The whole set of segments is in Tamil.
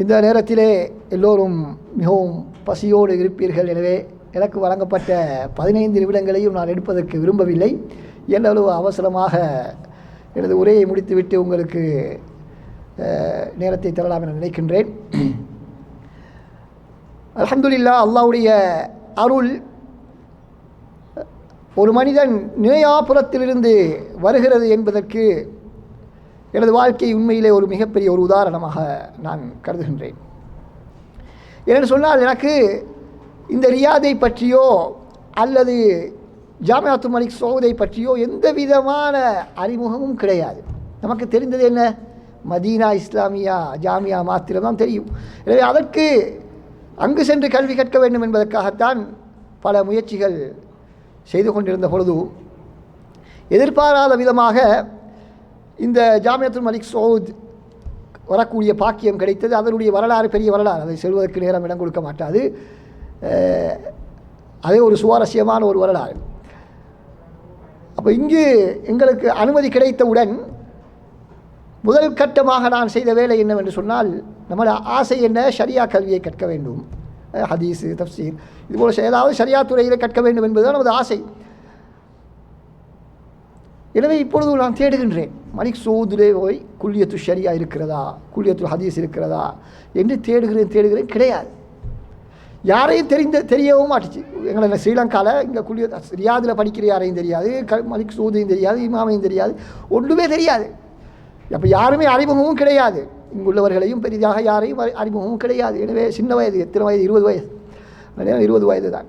இந்த நேரத்திலே எல்லோரும் மிகவும் பசியோடு இருப்பீர்கள். எனவே எனக்கு வழங்கப்பட்ட பதினைந்து நிமிடங்களையும் நான் எடுப்பதற்கு விரும்பவில்லை. எல்லளவு அவசரமாக எனது உரையை முடித்துவிட்டு உங்களுக்கு நேரத்தை தரலாம் என நினைக்கின்றேன். அலமதுல்லா அல்லாஹ்வுடைய அருள் ஒரு மனிதன் நினையாபுரத்திலிருந்து வருகிறது என்பதற்கு எனது வாழ்க்கை உண்மையிலே ஒரு மிகப்பெரிய ஒரு உதாரணமாக நான் கருதுகின்றேன். என்று சொன்னால் எனக்கு இந்த ரியாதை பற்றியோ அல்லது ஜாமியாத்து மலிக் சோதை பற்றியோ எந்த விதமான அறிமுகமும் கிடையாது. நமக்கு தெரிந்தது என்ன? மதீனா இஸ்லாமியா ஜாமியா மாத்திரம் தான் தெரியும். எனவே அதற்கு அங்கு சென்று கல்வி கற்க வேண்டும் என்பதற்காகத்தான் பல முயற்சிகள் செய்து கொண்டிருந்த பொழுது எதிர்பாராத விதமாக இந்த ஜாமியத்துல் மலிக் சவுத் வரக்கூடிய பாக்கியம் கிடைத்தது. அதனுடைய வரலாறு பெரிய வரலாறு. அதை செல்வதற்கு நேரம் இடம் கொடுக்க மாட்டாது. அதே ஒரு சுவாரஸ்யமான ஒரு வரலாறு. அப்போ இங்கு எங்களுக்கு அனுமதி கிடைத்தவுடன் முதல் கட்டமாக நான் செய்த வேலை என்னவென்று சொன்னால் நம்மளோட ஆசை என்ன? ஷரியா கல்வியை கற்க வேண்டும். ஹதீஸு தப்சீர். இதுபோல் ஏதாவது ஷரியா துறையில் கற்க வேண்டும் என்பதுதான் நமது ஆசை. எனவே இப்பொழுது நான் தேடுகின்றேன். மலிக் சூதிலே போய் குல்லியத்து ஷரியா இருக்கிறதா? குல்லியத்து ஹதீஸ் இருக்கிறதா? என்று தேடுகிறேன் தேடுகிறேன் கிடையாது. யாரையும் தெரிந்த தெரியவும் மாட்டுச்சு. எங்களை ஸ்ரீலங்காவில் இங்கே குளிய ரியாதில் படிக்கிற யாரையும் தெரியாது. க மலிக் சூதையும் தெரியாது இமாமையும் தெரியாது. ஒன்றுமே தெரியாது. அப்போ யாருமே அறிமுகமும் கிடையாது. இங்குள்ளவர்களையும் பெரிதாக யாரையும் அறிமுகமும் கிடையாது. எனவே சின்ன வயது எத்தனை வயது? இருபது வயது. இருபது வயது தான்.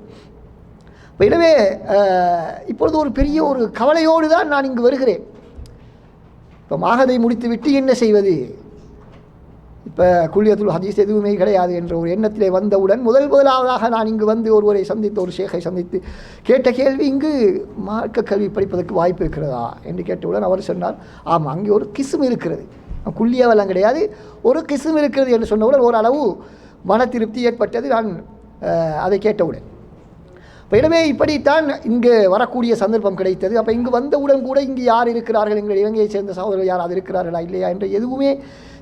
இப்போ எனவே இப்பொழுது ஒரு பெரிய ஒரு கவலையோடு தான் நான் இங்கு வருகிறேன். இப்போ மாகதை முடித்துவிட்டு என்ன செய்வது? இப்போ குல்லியத்துல் ஹதீஸ் எதுவுமே கிடையாது என்ற ஒரு எண்ணத்திலே வந்தவுடன் முதல் முதலாவதாக நான் இங்கு வந்து ஒருவரை சந்தித்து ஒரு ஷேகை சந்தித்து கேட்ட கேள்வி இங்கு மார்க்க கல்வி படிப்பதற்கு வாய்ப்பு இருக்கிறதா என்று கேட்டவுடன் அவர் சொன்னார் ஆமாம் அங்கே ஒரு கிசும் இருக்கிறது. குல்லியவெல்லாம் கிடையாது ஒரு கிசும் இருக்கிறது என்று சொன்னவுடன் ஓரளவு மன திருப்தி ஏற்பட்டது. நான் அதை கேட்டவுடன். இப்போ எனவே இப்படித்தான் இங்கு வரக்கூடிய சந்தர்ப்பம் கிடைத்தது. அப்போ இங்கு வந்தவுடன் கூட இங்கு யார் இருக்கிறார்கள் எங்கள் இலங்கையைச் சேர்ந்த சகோதரர்கள் யாராவது இருக்கிறார்களா இல்லையா என்று எதுவுமே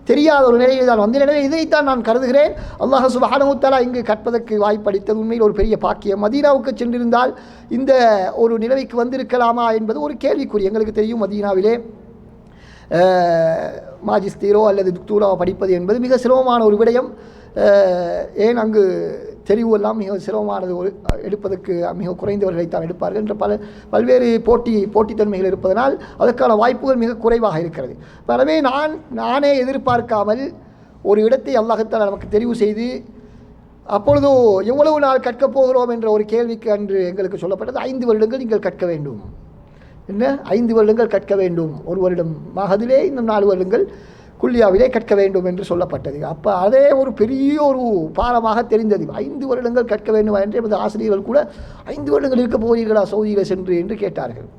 தெரியாத ஒரு நிலையில் தான் வந்தேன். எனவே இதைத்தான் நான் கருதுகிறேன். அல்லாஹ் சுபஹானமுத்தாலா இங்கு கற்பதற்கு வாய்ப்பளித்தது உண்மையில் ஒரு பெரிய பாக்கியம். மதீனாவுக்கு சென்றிருந்தால் இந்த ஒரு நிலைமைக்கு வந்திருக்கலாமா என்பது ஒரு கேள்விக்குறி. எங்களுக்கு தெரியும் மதீனாவிலே மாஜிஸ்தீரோ அல்லது துக்தூராவோ படிப்பது என்பது மிக சிரமமான ஒரு விடயம். ஏன் அங்கு தெரிவு எல்லாம் மிக சிரமமானது. ஒரு எடுப்பதற்கு மிக குறைந்தவர்களைத்தான் எடுப்பார்கள் என்ற பல பல்வேறு போட்டி போட்டித்தன்மைகள் இருப்பதனால் அதற்கான வாய்ப்புகள் மிக குறைவாக இருக்கிறது. எனவே நான் நானே எதிர்பார்க்காமல் ஒரு இடத்தை அல்லாஹத்தால் நமக்கு தெரிவு செய்து அப்பொழுதோ எவ்வளவு நாள் கற்கப் போகிறோம் என்ற ஒரு கேள்விக்கு அன்று எங்களுக்கு சொல்லப்பட்டது ஐந்து வருடங்கள் நீங்கள் கற்க வேண்டும். என்ன? ஐந்து வருடங்கள் கற்க வேண்டும். ஒரு வருடம். மகதிலே இன்னும் நாலு வருடங்கள். குல்லியாவிலே கற்க வேண்டும் என்று சொல்லப்பட்டது. அப்போ அதே ஒரு பெரிய ஒரு பாரமாக தெரிந்தது. ஐந்து வருடங்கள் கற்க வேண்டும் என்று எமது ஆசிரியர்கள் கூட ஐந்து வருடங்கள் இருக்க போகிறீர்களா சவுதியில் சென்று என்று கேட்டார்கள்.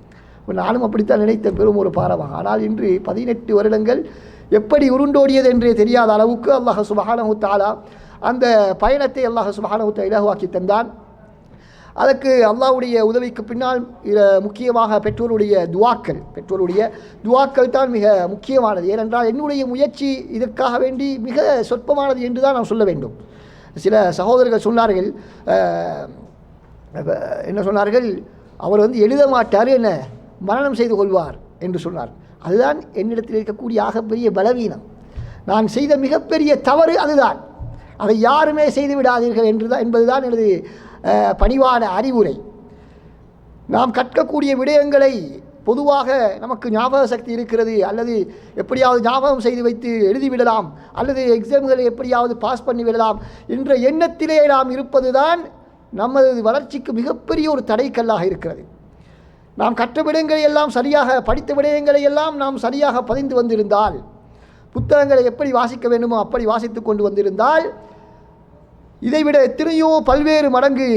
நானும் அப்படித்தான் நினைத்த பெரும் ஒரு பாரமாக ஆனால் இன்று பதினெட்டு வருடங்கள் எப்படி உருண்டோடியது என்றே தெரியாத அளவுக்கு அல்லாஹ் சுபஹானஹு தாலா அந்த பயணத்தை அல்லாஹ் சுபஹானஹு இலகுவாக்கி தந்தான். அதற்கு அல்லாவுடைய உதவிக்கு பின்னால் முக்கியமாக பெற்றோருடைய துவாக்கள் பெற்றோருடைய துவாக்கள் தான் மிக முக்கியமானது. ஏனென்றால் என்னுடைய முயற்சி இதற்காக வேண்டி மிக சொற்பமானது என்று தான் நான் சொல்ல வேண்டும். சில சகோதரர்கள் சொன்னார்கள் என்ன சொன்னார்கள்? அவர் வந்து எழுத மாட்டார் என்ன மரணம் செய்து கொள்வார் என்று சொன்னார். அதுதான் என்னிடத்தில் இருக்கக்கூடிய ஆகப்பெரிய பலவீனம். நான் செய்த மிகப்பெரிய தவறு அதுதான். அதை யாருமே செய்து விடாதீர்கள் என்று தான் என்பதுதான் எனது பணிவான அறிவுரை. நாம் கற்கக்கூடிய விடயங்களை பொதுவாக நமக்கு ஞாபக சக்தி இருக்கிறது. அல்லது எப்படியாவது ஞாபகம் செய்து வைத்து எழுதிவிடலாம் அல்லது எக்ஸாம்களை எப்படியாவது பாஸ் பண்ணி விடலாம். என்ற எண்ணத்திலே நாம் இருப்பதுதான் நமது வளர்ச்சிக்கு மிகப்பெரிய ஒரு தடைக்கல்லாக இருக்கிறது. நாம் கற்ற விடயங்களை எல்லாம் சரியாக படித்த விடயங்களை எல்லாம் நாம் சரியாக பதிந்து வந்திருந்தால் புத்தகங்களை எப்படி வாசிக்க வேண்டுமோ அப்படி வாசித்து கொண்டு வந்திருந்தால் இதைவிட எத்தனையோ பல்வேறு மடங்கு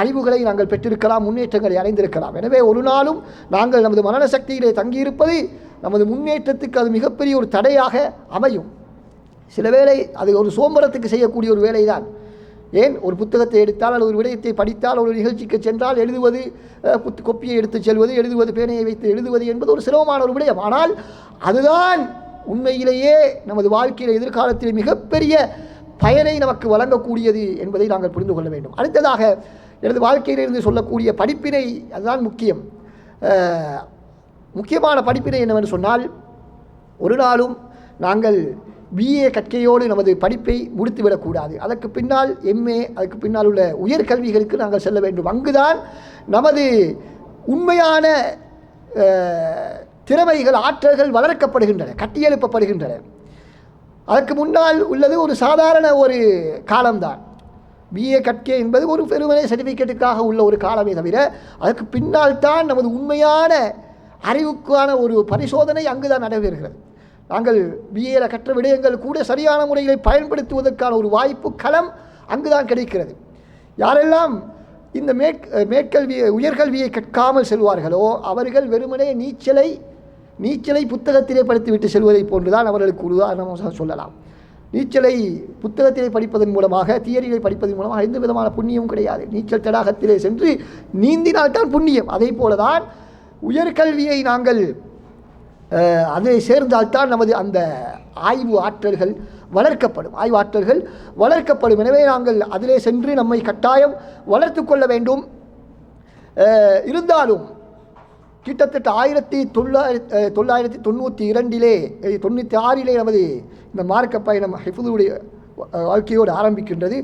அறிவுகளை நாங்கள் பெற்றிருக்கலாம் முன்னேற்றங்களை அடைந்திருக்கலாம். எனவே ஒரு நாளும் நாங்கள் நமது மரண சக்தியிலே தங்கியிருப்பது நமது முன்னேற்றத்துக்கு அது மிகப்பெரிய ஒரு தடையாக அமையும். சில வேளை அது ஒரு சோம்பரத்துக்கு செய்யக்கூடிய ஒரு வேலைதான். ஏன்? ஒரு புத்தகத்தை எடுத்தால் அல்லது ஒரு விடயத்தை படித்தால் ஒரு நிகழ்ச்சிக்கு சென்றால் எழுதுவது புத்து கொப்பியை எடுத்துச் செல்வது எழுதுவது பேனையை வைத்து எழுதுவது என்பது ஒரு சிரமமான ஒரு விடயம். ஆனால் அதுதான் உண்மையிலேயே நமது வாழ்க்கையில் எதிர்காலத்தில் மிகப்பெரிய பயனை நமக்கு வழங்கக்கூடியது என்பதை நாங்கள் புரிந்து கொள்ள வேண்டும். அடுத்ததாக எனது வாழ்க்கையிலிருந்து சொல்லக்கூடிய படிப்பினை அதுதான் முக்கியம். முக்கியமான படிப்பினை என்னவென்று சொன்னால் ஒரு நாளும் நாங்கள் பிஏ கற்கையோடு நமது படிப்பை முடித்துவிடக்கூடாது அதற்கு பின்னால் எம்ஏ அதுக்கு பின்னால் உள்ள உயர்கல்விகளுக்கு நாங்கள் செல்ல வேண்டும். அங்குதான் நமது உண்மையான திறமைகள் ஆற்றல்கள் வளர்க்கப்படுகின்றன கட்டியெழுப்பப்படுகின்றன. அதற்கு முன்னால் உள்ளது ஒரு சாதாரண ஒரு காலம்தான். பிஏ கட்கே என்பது ஒரு பெருமனை சர்டிஃபிகேட்டுக்காக உள்ள ஒரு காலமே தவிர அதற்கு பின்னால் தான் நமது உண்மையான அறிவுக்கான ஒரு பரிசோதனை அங்குதான் நடைபெறுகிறது. நாங்கள் பிஏல கற்ற விடயங்கள் கூட சரியான முறையில் பயன்படுத்துவதற்கான ஒரு வாய்ப்பு களம் அங்குதான் கிடைக்கிறது. யாரெல்லாம் இந்த மேற் மேற்கல்வியை உயர்கல்வியை கற்காமல் செல்வார்களோ அவர்கள் வெறுமனே நீச்சலை நீச்சலை புத்தகத்திலே படித்துவிட்டு செல்வதை போன்றுதான் அவர்களுக்கு உதாரணமாக சொல்லலாம். நீச்சலை புத்தகத்திலே படிப்பதன் மூலமாக தியரியை படிப்பதன் மூலமாக எந்த விதமான புண்ணியமும் கிடையாது. நீச்சல் தடாகத்திலே சென்று நீந்தினால்தான் புண்ணியம். அதே போலதான் உயர்கல்வியை நாங்கள் அதை சேர்ந்தால்தான் நமது அந்த ஆய்வு ஆற்றல்கள் வளர்க்கப்படும். ஆய்வு ஆற்றல்கள் வளர்க்கப்படும். எனவே நாங்கள் அதிலே சென்று நம்மை கட்டாயம் வளர்த்து கொள்ள வேண்டும். இருந்தாலும் கிட்டத்தட்ட ஆயிரத்தி தொள்ளாயிரத்தி தொள்ளாயிரத்தி தொண்ணூற்றி இரண்டிலே தொண்ணூற்றி ஆறிலே நமது இந்த மார்க்க பயணம் ஹிஃபுதுடைய வாழ்க்கையோடு ஆரம்பிக்கின்றது.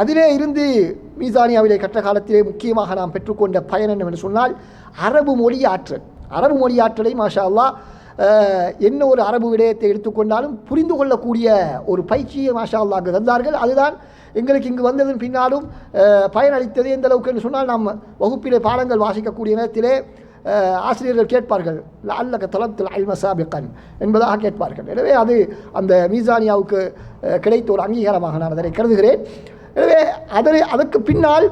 அதிலே இருந்து மீசானியாவிலே கற்ற காலத்திலே முக்கியமாக நாம் பெற்றுக்கொண்ட பயன் என்னவென்று சொன்னால் அரபு மொழி ஆற்றல். அரபு மொழி ஆற்றலை மாஷா அல்லா என்ன ஒரு அரபு விடயத்தை எடுத்துக்கொண்டாலும் புரிந்து கொள்ளக்கூடிய ஒரு பயிற்சியை மாஷா அல்லாஹ் அங்கு தந்தார்கள். அதுதான் எங்களுக்கு இங்கு வந்ததன் பின்னாலும் பயனளித்தது. எந்த அளவுக்கு என்று சொன்னால் நாம் வகுப்பிலே பாடங்கள் வாசிக்கக்கூடிய நேரத்திலே ஆசிரியர்கள் கேட்பார்கள் அல்லக்க தளத்தில் அல்மசாபிகன் என்பதாக கேட்பார்கள். எனவே அது அந்த மீசானியாவுக்கு கிடைத்த ஒரு அங்கீகாரமாக நான் அதனை கருதுகிறேன். எனவே அதனை அதற்கு பின்னால்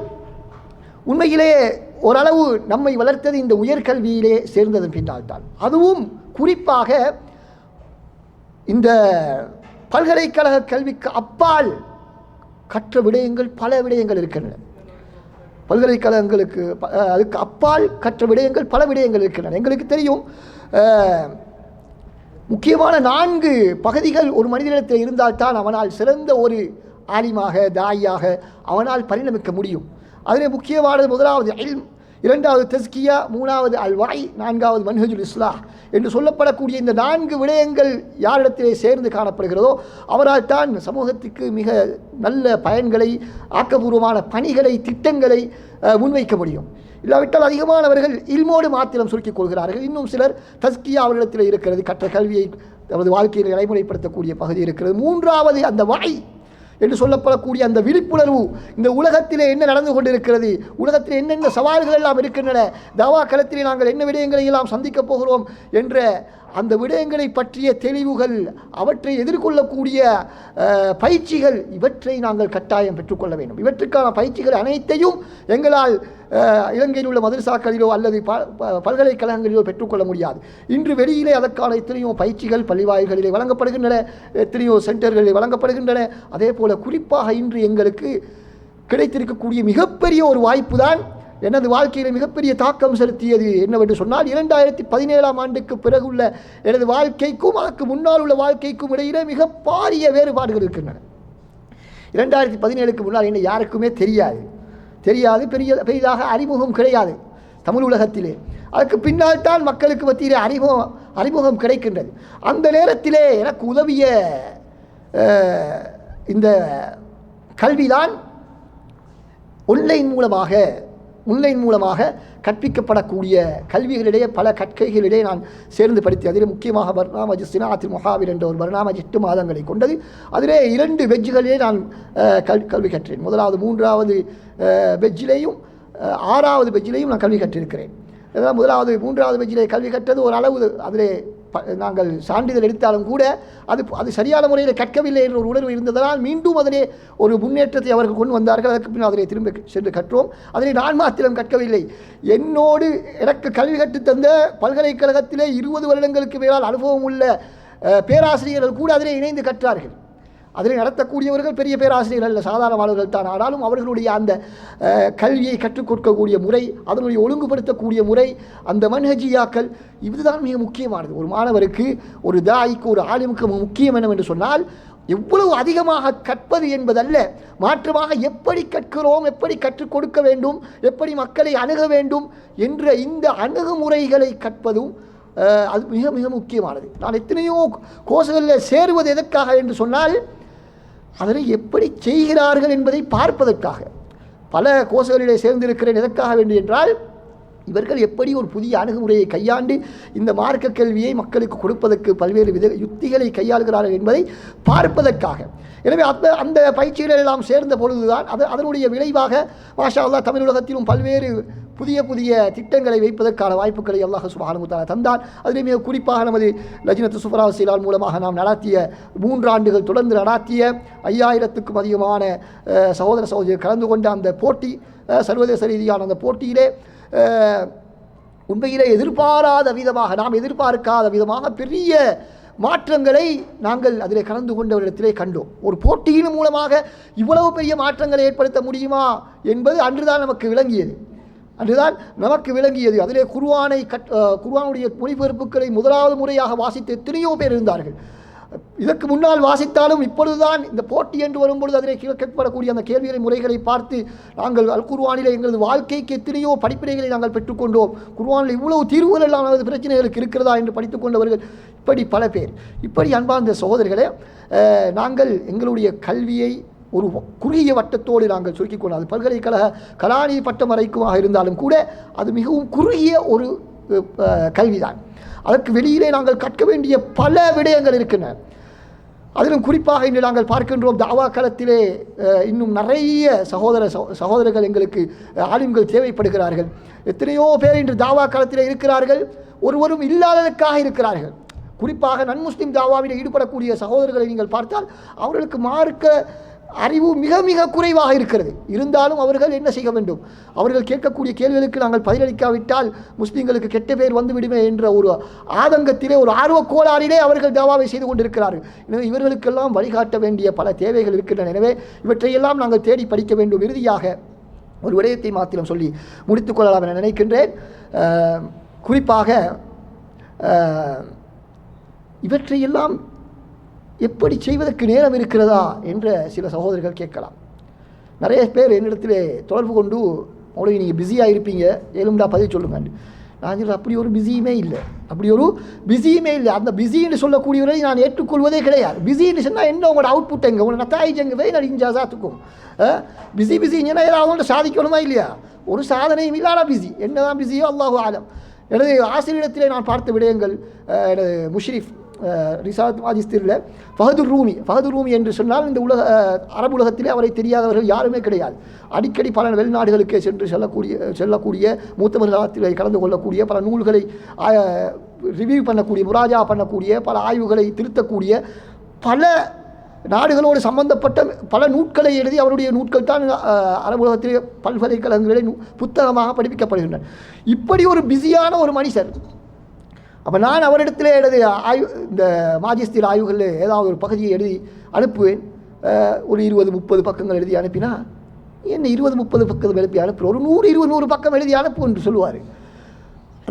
உண்மையிலேயே ஓரளவு நம்மை வளர்த்தது இந்த உயர்கல்வியிலே சேர்ந்ததன் பின்னால் தான் அதுவும் குறிப்பாக இந்த பல்கலைக்கழக கல்விக்கு அப்பால் கற்ற விடயங்கள் பல விடயங்கள் இருக்கின்றன. பல்கலைக்கழகங்களுக்கு ப- அதுக்கு அப்பால் கற்ற விடயங்கள் பல விடயங்கள் இருக்கின்றன. எங்களுக்கு தெரியும் முக்கியமான நான்கு பகுதிகள் ஒரு மனிதனிடத்தில் இருந்தால்தான் அவனால் சிறந்த ஒரு ஆலிமாக தாயாக அவனால் பரிணமிக்க முடியும். அதில் முக்கியமானது முதலாவது இல்ம். இரண்டாவது தஸ்கியா மூணாவது அல் வாய் நான்காவது மன்ஹஜுல் இஸ்லா என்று சொல்லப்படக்கூடிய இந்த நான்கு விடயங்கள் யாரிடத்திலே சேர்ந்து காணப்படுகிறதோ அவரால் தான் சமூகத்துக்கு மிக நல்ல பயன்களை ஆக்கபூர்வமான பணிகளை திட்டங்களை முன்வைக்க முடியும். இல்லாவிட்டால் அதிகமானவர்கள் இல்மோடு மாத்திரம் சுருக்கிக் கொள்கிறார்கள். இன்னும் சிலர் தஸ்கியா அவர்களிடத்தில் இருக்கிறது. கற்ற கல்வியை தமது வாழ்க்கையில் நடைமுறைப்படுத்தக்கூடிய பகுதி இருக்கிறது. மூன்றாவது அந்த வாய் என்று சொல்லப்படக்கூடிய அந்த விழிப்புணர்வு இந்த உலகத்திலே என்ன நடந்து கொண்டிருக்கிறது? உலகத்தில் என்னென்ன சவால்கள் எல்லாம் இருக்கின்றன? தவா களத்திலே நாங்கள் என்ன விடயங்களை எல்லாம் சந்திக்கப் போகிறோம்? என்ற அந்த விடயங்களை பற்றிய தெளிவுகள் அவற்றை எதிர்கொள்ளக்கூடிய பயிற்சிகள் இவற்றை நாங்கள் கட்டாயம் பெற்றுக்கொள்ள வேண்டும். இவற்றுக்கான பயிற்சிகள் அனைத்தையும் எங்களால் இலங்கையில் உள்ள மதரசாக்களிலோ அல்லது ப பல்கலைக்கழகங்களிலோ பெற்றுக்கொள்ள முடியாது. இன்று வெளியிலே அதற்கான எத்தனையோ பயிற்சிகள் பள்ளிவாய்களிலே வழங்கப்படுகின்றன எத்தனையோ சென்டர்களில் வழங்கப்படுகின்றன. அதே போல் குறிப்பாக இன்று எங்களுக்கு கிடைத்திருக்கக்கூடிய மிகப்பெரிய ஒரு வாய்ப்பு தான் எனது வாழ்க்கையில் மிகப்பெரிய தாக்கம் செலுத்தியது என்னவென்று சொன்னால் இரண்டாயிரத்தி பதினேழாம் ஆண்டுக்கு பிறகுள்ள எனது வாழ்க்கைக்கும் அதற்கு முன்னால் உள்ள வாழ்க்கைக்கும் இடையிலே மிக பாரிய வேறுபாடுகள் இருக்கின்றன. இரண்டாயிரத்தி பதினேழுக்கு முன்னால் என்ன யாருக்குமே தெரியாது. தெரியாது பெரிய பெரிதாக அறிமுகம் கிடையாது தமிழ் உலகத்திலே. அதுக்கு பின்னால் தான் மக்களுக்கு மத்தியிலே அறிமுகம் அறிமுகம் கிடைக்கின்றது. அந்த நேரத்திலே எனக்கு உதவிய இந்த கல்விதான் ஒன்லைன் மூலமாக ஒன்லைன் மூலமாக கற்பிக்கப்படக்கூடிய கல்விகளிடையே பல கற்கைகளிடையே நான் சேர்ந்து படித்து அதில் முக்கியமாக பர்னாமஜ் சினாத்தில் முகாவில் என்ற ஒரு பர்னாமஜ் எட்டு மாதங்களை கொண்டது. அதிலே இரண்டு வெஜ்ஜுகளிலே நான் கல் கல்வி கற்றேன். முதலாவது மூன்றாவது வெஜ்ஜிலேயும் ஆறாவது வெஜ்ஜிலேயும் நான் கல்வி கற்றிருக்கிறேன். முதலாவது மூன்றாவது வெஜ்ஜிலே கல்வி கற்றது ஒரு அளவு அதிலே நாங்கள் சான்றிதழ் எடுத்தாலும் கூட அது அது சரியான முறையில் கற்கவில்லை என்ற ஒரு உணர்வு இருந்ததனால் மீண்டும் அதிலே ஒரு முன்னேற்றத்தை அவர்கள் கொண்டு வந்தார்கள். அதற்கு பின் அதிலே திரும்ப சென்று கற்றோம். அதனை நான் மாத்திரம் கற்கவில்லை. என்னோடு எனக்கு கல்வி கற்றுத் தந்த பல்கலைக்கழகத்திலே இருபது வருடங்களுக்கு மேலால் அனுபவம் உள்ள பேராசிரியர்கள் கூட அதிலே இணைந்து கற்றார்கள். அதில் நடத்தக்கூடியவர்கள் பெரிய பேராசிரியர்கள் அல்ல சாதாரண மாணவர்கள் தான். ஆனாலும் அவர்களுடைய அந்த கல்வியை கற்றுக் கொடுக்கக்கூடிய முறை அதனுடைய ஒழுங்குபடுத்தக்கூடிய முறை அந்த மன்ஹஜியாக்கள் இதுதான் மிக முக்கியமானது. ஒரு மாணவருக்கு ஒரு தாய்க்கு ஒரு ஆளுமுக்கு முக்கியம் என்னவென்று சொன்னால் எவ்வளவு அதிகமாக கற்பது என்பதல்ல மாற்றமாக எப்படி கற்கிறோம் எப்படி கற்றுக் கொடுக்க வேண்டும் எப்படி மக்களை அணுக வேண்டும் என்ற இந்த அணுகுமுறைகளை கற்பதும் அது மிக மிக முக்கியமானது. நான் எத்தனையோ கோஷங்களில் சேருவது எதற்காக என்று சொன்னால் அதனை எப்படி செய்கிறார்கள் என்பதை பார்ப்பதற்காக. பல கோர்ஸ்களிலே சேர்ந்திருக்கிறேன் எதற்காக வேண்டும் என்றால் இவர்கள் எப்படி ஒரு புதிய அணுகுமுறையை கையாண்டு இந்த மார்க்க கல்வியை மக்களுக்கு கொடுப்பதற்கு பல்வேறு வித யுக்திகளை கையாளுகிறார்கள் என்பதை பார்ப்பதற்காக. எனவே அந்த அந்த பயிற்சிகளெல்லாம் சேர்ந்த பொழுதுதான் அது அதனுடைய விளைவாக மாஷா அல்லாஹ் தமிழ் உலகத்திலும் பல்வேறு புதிய புதிய திட்டங்களை வைப்பதற்கான வாய்ப்புகளை அல்லாஹ் சுபானுத்தான தந்தான். அதிலே மிக குறிப்பாக நமது லஜினத்து சுஃபரா சீலால் மூலமாக நாம் நடாத்திய மூன்று ஆண்டுகள் தொடர்ந்து நடாத்திய ஐயாயிரத்துக்கும் அதிகமான சகோதர சகோதரிகள் கலந்து கொண்ட அந்த போட்டி சர்வதேச ரீதியான அந்த போட்டியிலே உண்மையிலே எதிர்பாராத விதமாக நாம் எதிர்பார்க்காத விதமாக பெரிய மாற்றங்களை நாங்கள் அதில் கலந்து கொண்டவரிடத்திலே கண்டோம். ஒரு போட்டியின் மூலமாக இவ்வளவு பெரிய மாற்றங்களை ஏற்படுத்த முடியுமா என்பது அன்றுதான் நமக்கு விளங்கியது. அன்றுதான் நமக்கு விளங்கியது. அதிலே குர்வானை கட் குருவானுடைய மொழிபெயர்ப்புகளை முதலாவது முறையாக வாசித்து எத்தனையோ பேர் இருந்தார்கள். இதற்கு முன்னால் வாசித்தாலும் இப்பொழுதுதான் இந்த போட்டி என்று வரும்பொழுது அதிலே கேட்கப்படக்கூடிய அந்த கேள்விகளை முறைகளை பார்த்து நாங்கள் அல் குர்ஆனிலே எங்களது வாழ்க்கைக்கு எத்தனையோ படிப்பினைகளை நாங்கள் பெற்றுக்கொண்டோம். குருவானில் இவ்வளவு தீர்வுகள் எல்லாம் நமது பிரச்சனைகளுக்கு இருக்கிறதா என்று படித்துக் கொண்டவர்கள் இப்படி பல பேர். இப்படி அன்பார்ந்த சகோதரர்களே நாங்கள் எங்களுடைய கல்வியை ஒரு குறுகிய வட்டத்தோடு நாங்கள் சுருக்கிக் கொண்டோம் அது பல்கலைக்கழக கலாநிதி பட்டம் வரைக்குமாக இருந்தாலும் கூட அது மிகவும் குறுகிய ஒரு கல்விதான். அதற்கு வெளியிலே நாங்கள் கற்க வேண்டிய பல விடயங்கள் இருக்கின்றன. அதிலும் குறிப்பாக இன்று நாங்கள் பார்க்கின்றோம் தாவா களத்திலே இன்னும் நிறைய சகோதர சகோதரர்கள் எங்களுக்கு ஆளும்கள் தேவைப்படுகிறார்கள். எத்தனையோ பேர் இன்று தாவா களத்திலே இருக்கிறார்கள். ஒருவரும் இல்லாததற்காக இருக்கிறார்கள். குறிப்பாக நன்முஸ்லிம் தாவாவில் ஈடுபடக்கூடிய சகோதரர்களை நீங்கள் பார்த்தால் அவர்களுக்கு மார்க்க அறிவு மிக மிக குறைவாக இருக்கிறது. இருந்தாலும் அவர்கள் என்ன செய்ய வேண்டும்? அவர்கள் கேட்கக்கூடிய கேள்விகளுக்கு நாங்கள் பதிலளிக்காவிட்டால் முஸ்லீம்களுக்கு கெட்ட பேர் வந்துவிடுமே என்ற ஒரு ஆதங்கத்திலே ஒரு ஆர்வக் கோளாறிலே அவர்கள் தாவாவை செய்து கொண்டிருக்கிறார்கள். எனவே இவர்களுக்கெல்லாம் வழிகாட்ட வேண்டிய பல தேவைகள் இருக்கின்றன. எனவே இவற்றையெல்லாம் நாங்கள் தேடி படிக்க வேண்டும். இறுதியாக ஒரு விடயத்தை மாத்திரம் சொல்லி முடித்துக் கொள்ளலாம் என நினைக்கின்றேன். குறிப்பாக இவற்றையெல்லாம் எப்படி செய்வதற்கு நேரம் இருக்கிறதா என்ற சில சகோதரர்கள் கேட்கலாம். நிறைய பேர் என்னிடத்திலே தொடர்பு கொண்டு மௌலவி நீங்கள் பிஸியாக இருப்பீங்க. ஏழும்டா பதவி சொல்லுங்கள் நான் சொல்ல அப்படி ஒரு பிஸியுமே இல்லை. அப்படி ஒரு பிஸியுமே இல்லை. அந்த பிஸின்னு சொல்லக்கூடியவரை நான் ஏற்றுக்கொள்வதே கிடையாது. பிஸின்னு சொன்னால் என்ன? உங்களோட அவுட்புட் எங்கே? உங்களோட நத்தாயிஜ் எங்கே? போய் நான் இஞ்சாசாத்துக்கும் பிஸி பிஸிங்கன்னா ஏதாவது அவங்கள்ட்ட சாதிக்கணுமா இல்லையா? ஒரு சாதனையும் இல்லாத பிஸி என்னதான் பிஸியோ அல்லாஹு ஆலம். எனது ஆசிரியரிடத்திலே நான் பார்த்த விடயங்கள் எனது முஷ்ரிஃப் ரிசாத் மாஜிஸ்திரில் ஃபஹதுர் ரூமி ஃபஹதுர் ரூமி என்று சொன்னால் இந்த உலக அரபு உலகத்திலே அவரை தெரியாதவர்கள் யாருமே கிடையாது. அடிக்கடி பல வெளிநாடுகளுக்கு சென்று செல்லக்கூடிய செல்லக்கூடிய மூத்தவர்களத்தில் கலந்து கொள்ளக்கூடிய பல நூல்களை ரிவ்யூ பண்ணக்கூடிய முராஜா பண்ணக்கூடிய பல ஆய்வுகளை திருத்தக்கூடிய பல நாடுகளோடு சம்பந்தப்பட்ட பல நூட்களை எழுதி அவருடைய நூட்கள் தான் அரபுலகத்திலே பல்கலைக்கழகங்களிலே புத்தகமாக படிப்பிக்கப்படுகின்றன. இப்படி ஒரு பிஸியான ஒரு மனுஷர் அப்போ நான் அவரிடத்தில் எனது ஆய்வு இந்த மாஜிஸ்தியில் ஆய்வுகளில் ஏதாவது ஒரு பகுதியை எழுதி அனுப்புவேன். ஒரு இருபது முப்பது பக்கங்கள் எழுதி அனுப்பினா என்ன இருபது முப்பது பக்கம் எழுப்பி அனுப்புற? ஒரு நூறு இருபது நூறு பக்கம் எழுதி அனுப்பு என்று சொல்லுவார்.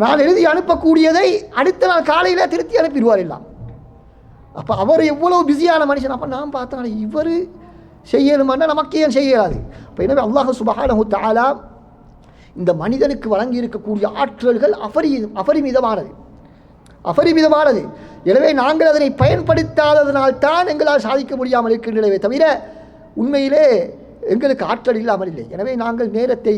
நான் எழுதி அனுப்பக்கூடியதை அடுத்த நாள் காலையில் திருத்தி அனுப்பிடுவார் எல்லாம். அப்போ அவர் எவ்வளோ பிஸியான மனுஷன்? அப்போ நான் பார்த்தேன் இவர் செய்யணுமானா நமக்கு ஏன் செய்யாது அப்போ எனவே அல்லாஹ் சுபஹானஹு தாலா இந்த மனிதனுக்கு வழங்கி இருக்கக்கூடிய ஆற்றல்கள் அபரி அபரிமிதமானது அபரிமிதமானது. எனவே நாங்கள் அதனை பயன்படுத்தாததனால் தான் எங்களால் சாதிக்க முடியாமல் இருக்கின்றனவே தவிர உண்மையிலே எங்களுக்கு ஆற்றல் இல்லாமல் இல்லை. எனவே நாங்கள் நேரத்தை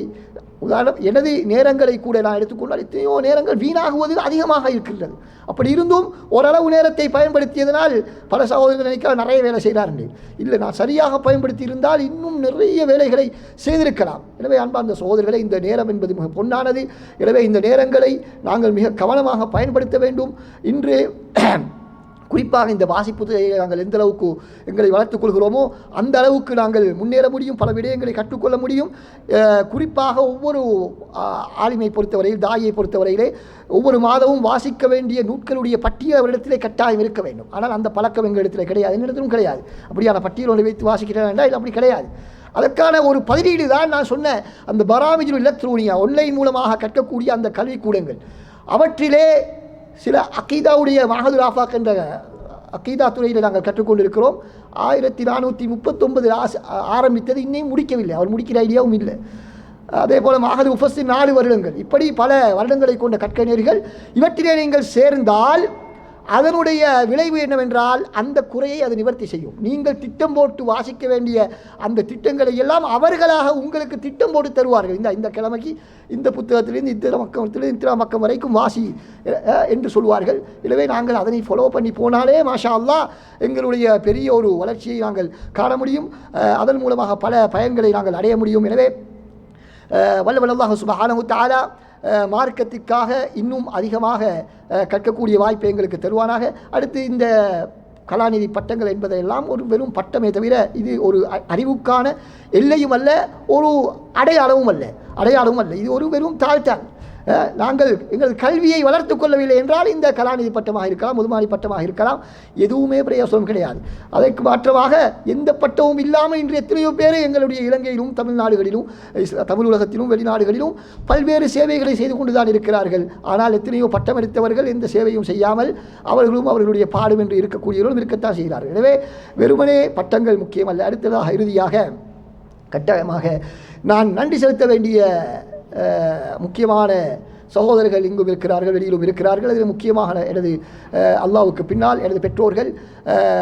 உதாரணம் எனது நேரங்களை கூட நான் எடுத்துக்கொண்டால் எத்தனையோ நேரங்கள் வீணாகுவது அதிகமாக இருக்கின்றது. அப்படி இருந்தும் ஓரளவு நேரத்தை பயன்படுத்தியதனால் பல சகோதரர்கள் நினைக்க நிறைய வேலை செய்கிறார்கள் இல்லை நான் சரியாக பயன்படுத்தி இருந்தால் இன்னும் நிறைய வேலைகளை செய்திருக்கலாம். எனவே அன்பார்ந்த சகோதரர்களை இந்த நேரம் என்பது மிக பொன்னானது. எனவே இந்த நேரங்களை நாங்கள் மிக கவனமாக பயன்படுத்த வேண்டும். இன்று குறிப்பாக இந்த வாசிப்பு நாங்கள் எந்த அளவுக்கு எங்களை வளர்த்துக் கொள்கிறோமோ அந்த அளவுக்கு நாங்கள் முன்னேற முடியும் பல விடயங்களை கற்றுக்கொள்ள முடியும். குறிப்பாக ஒவ்வொரு ஆளுமை பொறுத்தவரையில் தாயை பொறுத்தவரையிலே ஒவ்வொரு மாதமும் வாசிக்க வேண்டிய நூட்களுடைய பட்டியல் அவரிடத்திலே கட்டாயம் இருக்க வேண்டும். ஆனால் அந்த பழக்கம் எங்களிடத்தில் கிடையாது என்னிடத்திலும் கிடையாது. அப்படியான பட்டியல் ஒன்று வைத்து வாசிக்கிறேன் என்றால் அப்படி கிடையாது. அதற்கான ஒரு பதிலீடு தான் நான் சொன்ன அந்த பராமிஜுல் இலக்ட்ரோனியா ஒன்லைன் மூலமாக கற்கக்கூடிய அந்த கல்விக்கூடங்கள். அவற்றிலே சில அக்கீதாவுடைய மஹதுல் ஆஃபாக் என்ற அக்கீதா துறையில் நாங்கள் கற்றுக்கொண்டிருக்கிறோம். ஆயிரத்தி நானூற்றி முப்பத்தொன்பது ஆரம்பித்தது இன்னும் முடிக்கவில்லை. அவர் முடிக்கிற ஐடியாவும் இல்லை. அதே போல் மகது உஃபஸின் நாலு வருடங்கள். இப்படி பல வருடங்களை கொண்ட கற்கணியர்கள் இவற்றிலே நீங்கள் சேர்ந்தால் அதனுடைய விளைவு என்னவென்றால் அந்த குறையை அது நிவர்த்தி செய்யும். நீங்கள் திட்டம் போட்டு வாசிக்க வேண்டிய அந்த திட்டங்களை எல்லாம் அவர்களாக உங்களுக்கு திட்டம் போட்டு தருவார்கள். இந்த இந்த கிழமைக்கு இந்த புத்தகத்திலிருந்து இத்திர மக்கத்திலிருந்து இத்திர மக்கம் வரைக்கும் வாசி என்று சொல்வார்கள். எனவே நாங்கள் அதனை ஃபாலோ பண்ணி போனாலே மாஷா அல்லா எங்களுடைய பெரிய ஒரு வளர்ச்சியை நாங்கள் காண முடியும். அதன் மூலமாக பல பயன்களை நாங்கள் அடைய முடியும். எனவே அஹ், வல்லவன் அல்லாஹ் சுபஹானஹு மார்க்கத்திற்காக இன்னும் அதிகமாக கற்கக்கூடிய வாய்ப்பை எங்களுக்கு தருவானாக. அடுத்து இந்த கலாநிதி பட்டங்கள் என்பதெல்லாம் ஒரு வெறும் பட்டமே தவிர இது ஒரு அ- அறிவுக்கான எல்லையும் அல்ல ஒரு அடையாளமும் அல்ல. அடையாளமும் அல்ல. இது ஒரு வெறும் தாழ்த்தான் நாங்கள் எங்கள் கல்வியை வளர்த்து கொள்ளவில்லை என்றால் இந்த கலாநிதி பட்டமாக இருக்கலாம் முதுமானி பட்டமாக இருக்கலாம். எதுவுமே பிரயோசனம் கிடையாது. அதற்கு மாற்றமாக எந்த பட்டமும் இல்லாமல் இன்று எத்தனையோ பேர் எங்களுடைய இலங்கையிலும் தமிழ்நாடுகளிலும் தமிழ் உலகத்திலும் வெளிநாடுகளிலும் பல்வேறு சேவைகளை செய்து கொண்டு தான் இருக்கிறார்கள். ஆனால் எத்தனையோ பட்டம் எடுத்தவர்கள் எந்த சேவையும் செய்யாமல் அவர்களும் அவர்களுடைய பாடும் என்று இருக்கக்கூடியவர்களும் இருக்கத்தான் செய்கிறார்கள். எனவே வெறுமனே பட்டங்கள் முக்கியமல்ல. அடுத்ததாக இறுதியாக கட்டாயமாக நான் நன்றி செலுத்த வேண்டிய முக்கியமான சகோதரர்கள் இங்கும் இருக்கிறார்கள் வெளியிலும் இருக்கிறார்கள். அதில் முக்கியமாக எனது அல்லாவுக்கு பின்னால் எனது பெற்றோர்கள்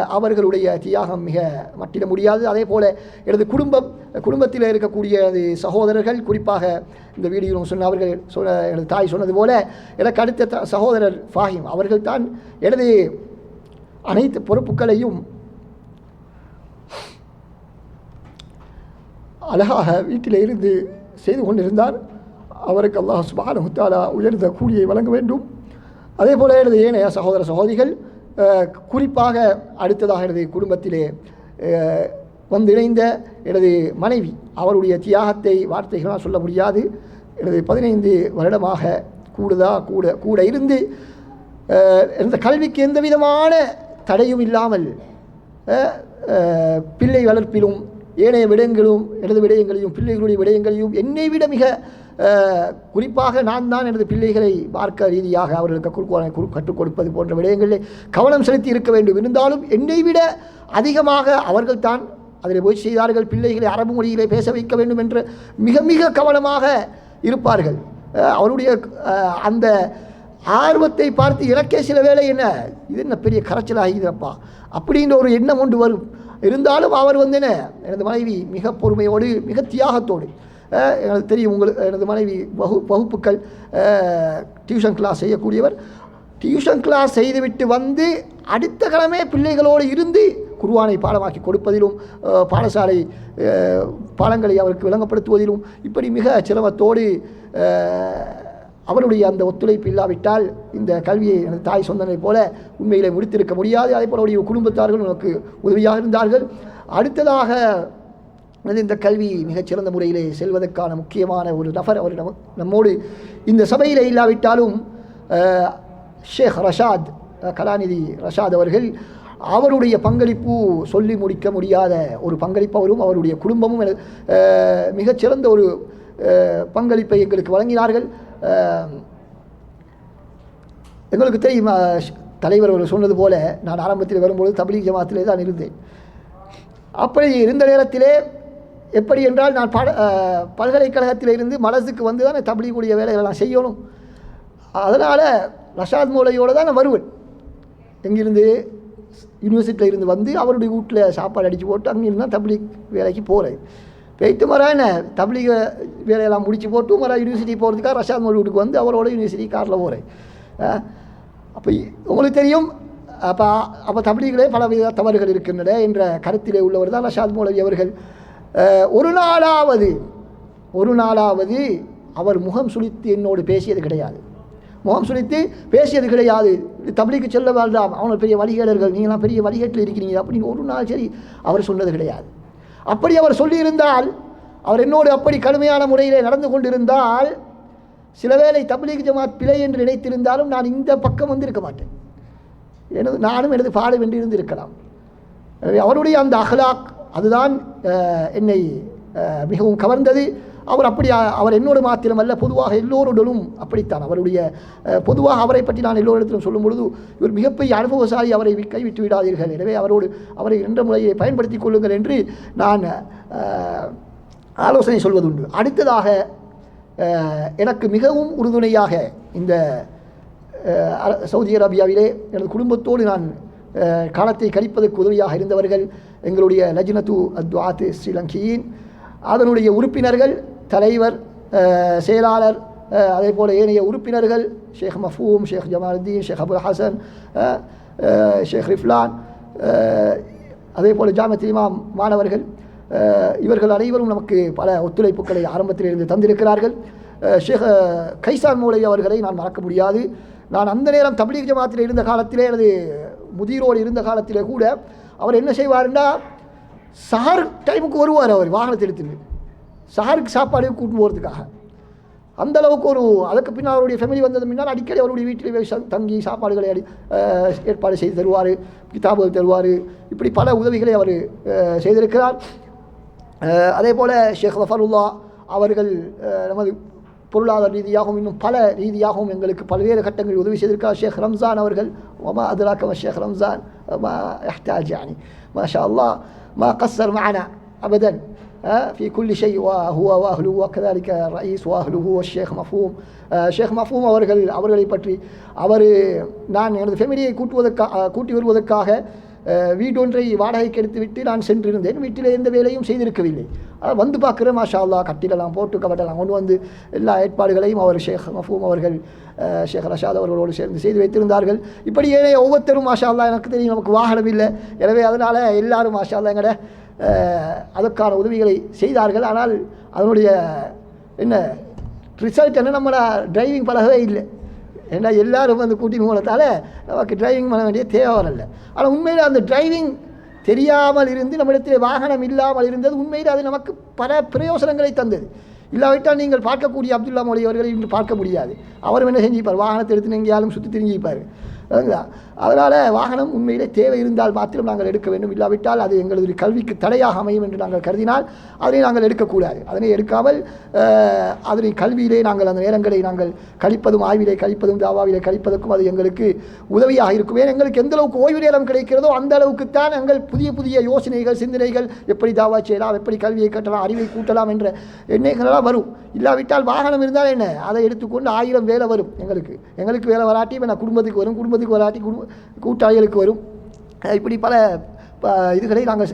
அவர்களுடைய தியாகம் மிக மட்டிட முடியாது. அதே போல் எனது குடும்பம் குடும்பத்தில் இருக்கக்கூடிய எனது சகோதரர்கள் குறிப்பாக இந்த வீடியோவும் சொன்ன அவர்கள் சொன்ன எனது தாய் சொன்னது போல எனக்கு அடுத்த த- சகோதரர் ஃபாஹிம் அவர்கள் தான் எனது அனைத்து பொறுப்புகளையும் அழகாக வீட்டில் இருந்து செய்து கொண்டிருந்தார். அவருக்கு அல்லாஹ் சுப்ஹானஹு உயர்ந்த கூலியை வழங்க வேண்டும். அதே போல எனது ஏனைய சகோதர சகோதரிகள் குறிப்பாக அடுத்ததாக எனது குடும்பத்திலே வந்திணைந்த எனது மனைவி அவருடைய தியாகத்தை வார்த்தைகளால் சொல்ல முடியாது. எனது பதினைந்து வருடமாக கூடுதா கூட கூட இருந்து எனது இந்த கல்விக்கு எந்த விதமான தடையும் இல்லாமல் பிள்ளை வளர்ப்பிலும் ஏனைய விடயங்களும் எனது விடயங்களையும் பிள்ளைகளுடைய விடயங்களையும் என்னை விட மிக குறிப்பாக நான் தான் எனது பிள்ளைகளை பார்க்க ரீதியாக அவர்களுக்கு கற்றுக் கொடுப்பது போன்ற விடயங்களில் கவனம் செலுத்தி இருக்க வேண்டும். இருந்தாலும் என்னை விட அதிகமாக அவர்கள் தான் அதில் போய் செய்தார்கள். பிள்ளைகளை அரபு மொழியிலே பேச வைக்க வேண்டும் என்று மிக மிக கவனமாக இருப்பார்கள். அவருடைய அந்த ஆர்வத்தை பார்த்து இலக்கே சில வேளை என்ன இது என்ன பெரிய கரைச்சலாகிதப்பா அப்படின்ற ஒரு எண்ணம் ஒன்று வரும். இருந்தாலும் அவர் வந்து என்ன எனது மனைவி மிக பொறுமையோடு மிக தியாகத்தோடு எங்களுக்கு எனக்கு தெரியும் உங்களுக்கு எனது மனைவி வகு வகுப்புகள் டியூஷன் கிளாஸ் செய்யக்கூடியவர். டியூஷன் கிளாஸ் செய்துவிட்டு வந்து அடுத்த கிழமை பிள்ளைகளோடு இருந்து குருவானை பாடமாக்கி கொடுப்பதிலும் பாடசாலை பாடங்களை அவருக்கு விளங்கப்படுத்துவதிலும் இப்படி மிக சிரமத்தோடு அவருடைய அந்த ஒத்துழைப்பு இல்லாவிட்டால் இந்த கல்வியை எனது தாய் சொந்தனை போல உண்மையிலே முடித்திருக்க முடியாது. அதே போல அவருடைய குடும்பத்தார்கள் நமக்கு உதவியாக இருந்தார்கள். அடுத்ததாக எனது இந்த கல்வி மிகச்சிறந்த முறையிலே செல்வதற்கான முக்கியமான ஒரு நபர் அவர் நம்ம நம்மோடு இந்த சபையில் இல்லாவிட்டாலும் ஷேக் ரஷாத் கலாநிதி ரஷாத் அவர்கள் அவருடைய பங்களிப்பு சொல்லி முடிக்க முடியாத ஒரு பங்களிப்பு அவரும் அவருடைய குடும்பமும் மிகச்சிறந்த ஒரு பங்களிப்பை எங்களுக்கு வழங்கினார்கள். எங்களுக்கு தெரியும் தலைவர் அவர் சொன்னது போல நான் ஆரம்பத்தில் வரும்பொழுது தபிலீக் ஜமாத்திலே தான் இருந்தேன். அப்படி இருந்த நேரத்திலே எப்படி என்றால் நான் பல பல்கலைக்கழகத்திலிருந்து பல்கலைக்கழகத்தில் இருந்து வந்து தான் தபிலீக்குடைய வேலைகளை நான் செய்யணும். அதனால் ரஷாத் மூலையோடு தான் நான் வருவேன். எங்கிருந்து? யூனிவர்சிட்டியில் இருந்து வந்து அவருடைய வீட்டில் சாப்பாடு அடித்து போட்டு அங்கிருந்து தான் தபிலீக் வேலைக்கு போகிறேன் போயிட்டு மரா என்ன? வேலையெல்லாம் முடித்து போட்டு மர யூனிவர்சிட்டி போகிறதுக்காக ரஷாத் மொழி வீட்டுக்கு வந்து அவரோட யூனிவர்சிட்டி காரில் போகிறேன் அப்போ உங்களுக்கு தெரியும் அப்போ அப்போ தபலிகளே பல வித தவறுகள் இருக்கின்றன என்ற கருத்திலே உள்ளவர் தான் ரஷாத் மௌலவி அவர்கள். ஒரு நாளாவது ஒரு நாளாவது அவர் முகம் சுழித்து என்னோடு பேசியது கிடையாது. முகம் சுழித்து பேசியது கிடையாது. தப்லீக்கு செல்ல வேண்டாம் அவங்க பெரிய வழிகேடர்கள் நீங்களாம் பெரிய வழிகேட்டில் இருக்கிறீங்க. அப்படின்னு ஒரு நாள் சரி அவர் சொன்னது கிடையாது. அப்படி அவர் சொல்லியிருந்தால் அவர் என்னோடு அப்படி கடுமையான முறையில் நடந்து கொண்டிருந்தால் சில வேளை தப்லீக் ஜமாத் பிழை என்று நினைத்திருந்தாலும் நான் இந்த பக்கம் வந்து இருக்க மாட்டேன். எனது நானும் எனது பாட வேண்டியிருந்து இருந்திருக்கலாம். எனவே அவருடைய அந்த அஹ்லாக் அதுதான் என்னை மிகவும் கவர்ந்தது. அவர் அப்படி அவர் என்னோடு மாத்திரமல்ல பொதுவாக எல்லோருடனும் அப்படித்தான். அவருடைய பொதுவாக அவரை பற்றி நான் எல்லோரிடத்திலும் சொல்லும் பொழுது இவர் மிகப்பெரிய அனுபவசாலி அவரை கைவிட்டு விடாதீர்கள். எனவே அவரோடு அவரை என்ற முறையை பயன்படுத்திக் கொள்ளுங்கள் என்று நான் ஆலோசனை சொல்வதுண்டு. அடுத்ததாக எனக்கு மிகவும் உறுதுணையாக இந்த அர- சவுதி அரேபியாவிலே எனது குடும்பத்தோடு நான் காலத்தை கழிப்பதற்கு உதவியாக இருந்தவர்கள் எங்களுடைய லஜ்னத்து அத்வாத் ஸ்ரீலங்கியின் அதனுடைய உறுப்பினர்கள் தலைவர் செயலாளர் அதே போல் ஏனைய உறுப்பினர்கள் ஷேக் மஃபூம் ஷேக் ஜமாலுத்தீன் ஷேக் அபுல் ஹசன் ஷேக் ரிஃப்லான் அதே போல் ஜாமத் இமாம் மாணவர்கள் இவர்கள் அனைவரும் நமக்கு பல ஒத்துழைப்புகளை ஆரம்பத்திலிருந்து தந்திருக்கிறார்கள். ஷேக் கைசான் மூலை அவர்களை நான் மறக்க முடியாது. நான் அந்த நேரம் தப்லீக் ஜமாத்தில் இருந்த காலத்திலே எனது முதியோடு இருந்த காலத்திலே கூட அவர் என்ன செய்வாருன்னா சாருக்கு டைமுக்கு வருவார் அவர் வாகனத்தை எடுத்துன்னு சாருக்கு சாப்பாடு கூட்டு போகிறதுக்காக அந்த அளவுக்கு ஒரு அதுக்கு பின்னால் அவருடைய ஃபேமிலி வந்தது பின்னால் அடிக்கடி அவருடைய வீட்டில் போய் தங்கி சாப்பாடுகளை அடி ஏற்பாடு செய்து தருவார் கிதாபுகள் தருவார். இப்படி பல உதவிகளை அவர் செய்திருக்கிறார். அதே போல் ஷேக் லஃபருல்லா அவர்கள் நமது பொருளாதார ரீதியாகவும் இன்னும் பல ரீதியாகவும் எங்களுக்கு பல்வேறு கட்டங்களில் உதவி செய்திருக்கிறார் ஷேக் ரம்ஜான் அவர்கள் وما أدراك ما الشيخ رمضان ما يحتاج يعني ما شاء الله ما قصر معنا أبدا آه، في كل شيء وهو واهله وكذلك الرئيس واهله والشيخ مفهوم آه، ஷேக் மஃபூம் அவர்கள் அவர்களை பற்றி அவர் நான் எனது ஃபேமிலியை கூட்டுவதற்காக கூட்டி வருவதற்காக அஹ், வீடொன்றை வாடகைக்கு எடுத்துவிட்டு நான் சென்றிருந்தேன். வீட்டில் எந்த வேலையும் செய்திருக்கவில்லை. ஆனால் வந்து பார்க்குறேன் மாஷா அல்லா கட்டிடலாம் போட்டு கவட்டலாம் கொண்டு வந்து எல்லா ஏற்பாடுகளையும் அவர் ஷேக் மஃபூம் அவர்கள் ஷேக் ரஷாத் அவர்களோடு சேர்ந்து செய்து வைத்திருந்தார்கள். இப்படி ஏன் ஒவ்வொருத்தரும் மாஷா அல்லா எனக்கு தெரியும் நமக்கு வாகனம் இல்லை. எனவே அதனால் எல்லாரும் மாஷா அல்லா எங்கட அதற்கான உதவிகளை செய்தார்கள். ஆனால் அதனுடைய என்ன ரிசல்ட் என்ன? நம்மளோட டிரைவிங் பழகவே இல்லை. ஏன்னா எல்லாரும் வந்து கூட்டி மூலத்தால் நமக்கு டிரைவிங் பண்ண வேண்டிய தேவை வரல ஆனால் உண்மையில் அந்த டிரைவிங் தெரியாமல் இருந்து நம்மிடத்தில் வாகனம் இல்லாமல் இருந்தது உண்மையில் அது நமக்கு பல பிரயோசனங்களை தந்தது. இல்லாவிட்டால் நீங்கள் பார்க்கக்கூடிய அப்துல்லா மொழி அவர்களை இன்று பார்க்க முடியாது. அவரும் என்ன செஞ்சுப்பார்? வாகனத்தை எடுத்து எங்கேயாலும் சுற்றி திரிஞ்சிப்பார். அதனால் வாகனம் உண்மையிலே தேவை இருந்தால் மாத்திரம் நாங்கள் எடுக்க வேண்டும். இல்லாவிட்டால் அது எங்களது கல்விக்கு தடையாக அமையும் என்று நாங்கள் கருதினால் அதனை நாங்கள் எடுக்கக்கூடாது. அதனை எடுக்காமல் அதனை கல்வியிலே நாங்கள் அந்த நேரங்களை நாங்கள் கழிப்பதும் ஆய்விலே கழிப்பதும் தாவாவிலே கழிப்பதற்கும் அது எங்களுக்கு உதவியாக இருக்கும். ஏன் எங்களுக்கு எந்த அளவுக்கு ஓய்வு நேரம் கிடைக்கிறதோ அந்த அளவுக்குத்தான் எங்கள் புதிய புதிய யோசனைகள் சிந்தனைகள் எப்படி தாவா செய்யலாம் எப்படி கல்வியை கட்டலாம் அறிவை கூட்டலாம் என்ற எண்ணங்களெல்லாம் வரும். இல்லாவிட்டால் வாகனம் இருந்தால் என்ன? அதை எடுத்துக்கொண்டு ஆயிரம் வேலை வரும் எங்களுக்கு. எங்களுக்கு வேலை வராட்டி வேணா குடும்பத்துக்கு வரும் குடும்பத்துக்கு வராட்டி குடும்ப கூட்டாளிகளுக்கு வரும். இப்படி பல இதுகளை நாங்கள்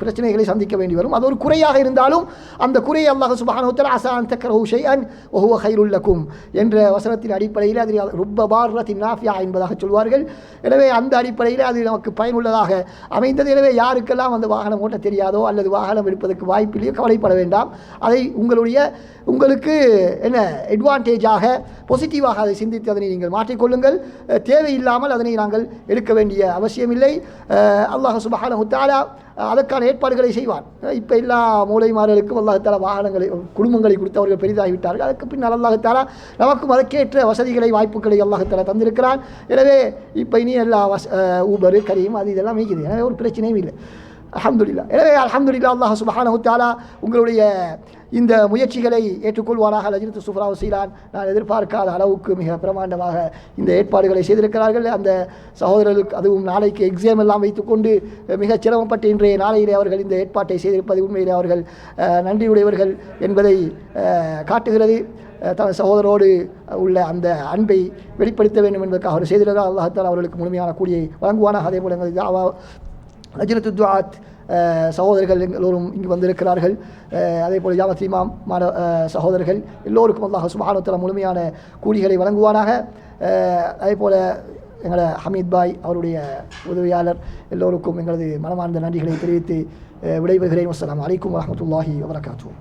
பிரச்சனைகளை சந்திக்க வேண்டி வரும். அது ஒரு குறையாக இருந்தாலும் அந்த குறையை அல்லாஹ் சுபஹானஹு அசான் தக்கர் ஹூஷை அன் ஒஹுவ ஹைருல்லக்கும் என்ற வசனத்தின் அடிப்படையில் அதில் ரொம்ப பாரத்தின் நாஃபியா என்பதாக சொல்வார்கள். எனவே அந்த அடிப்படையில் அது நமக்கு பயனுள்ளதாக அமைந்தது. எனவே யாருக்கெல்லாம் அந்த வாகனம் ஓட்ட தெரியாதோ அல்லது வாகனம் எடுப்பதற்கு வாய்ப்பில்லையோ கவலைப்பட வேண்டாம். அதை உங்களுடைய உங்களுக்கு என்ன அட்வான்டேஜாக பாசிட்டிவாக அதை சிந்தித்து அதனை நீங்கள் மாற்றிக்கொள்ளுங்கள். தேவையில்லாமல் அதனை நாங்கள் எடுக்க வேண்டிய அவசியமில்லை. அல்லாஹ் சுபஹான் தஆலா அதற்கான ஏற்பாடுகளை செய்வான். இப்போ எல்லா மூளைமார்களுக்கும் அல்லாஹத்தால வாகனங்களை குடும்பங்களை கொடுத்து அவர்கள் பெரிதாகிவிட்டார்கள். அதுக்கு பின்னால் அல்லாஹத்தாலா நமக்கும் அதற்கேற்ற வசதிகளை வாய்ப்புகளை அல்லாஹாலா தந்திருக்கிறான். எனவே இப்போ இனி எல்லா வச ஊபரு கரியும் அது இதெல்லாம் மீக்குது எனவே ஒரு பிரச்சனையும் இல்லை. அலமதுல்லா எனவே அலமதுல்லா அல்லாஹ் சுப்ஹானஹு தாலா உங்களுடைய இந்த முயற்சிகளை ஏற்றுக்கொள்வானாக. லஜினத்து சுஃப்ரா வசீலான் நான் எதிர்பார்க்காத அளவுக்கு மிக பிரமாண்டமாக இந்த ஏற்பாடுகளை செய்திருக்கிறார்கள். அந்த சகோதரர்களுக்கு அதுவும் நாளைக்கு எக்ஸாம் எல்லாம் வைத்துக்கொண்டு மிகச் சிரமப்பட்டு இன்றைய நாளையிலே அவர்கள் இந்த ஏற்பாட்டை செய்திருப்பது உண்மையிலே அவர்கள் நன்றியுடையவர்கள் என்பதை காட்டுகிறது. தனது சகோதரோடு உள்ள அந்த அன்பை வெளிப்படுத்த வேண்டும் என்பதற்காக அவர் செய்திருக்கிறார் அல்லாஹால அவர்களுக்கு முழுமையான கூலியை வழங்குவானாக. அதே போல எங்கள் அஜினத்து துவாத் சகோதரர்கள் எல்லோரும் இங்கு வந்திருக்கிறார்கள். அதே போல் ஜாமத் இமாம் மாண சகோதரர்கள் எல்லோருக்கும் அல்லாஹ் சுப்ஹானஹு முழுமையான கூலிகளை வழங்குவானாக. அதே போல் எங்களோட ஹமீத் பாய் அவருடைய உதவியாளர் எல்லோருக்கும் எங்களது மனமார்ந்த நன்றிகளை தெரிவித்து விடைபெறுகிறேன். அஸ்லாம் அலைக்கும் வரமத்துல்லாஹி வபரகாத்துஹு.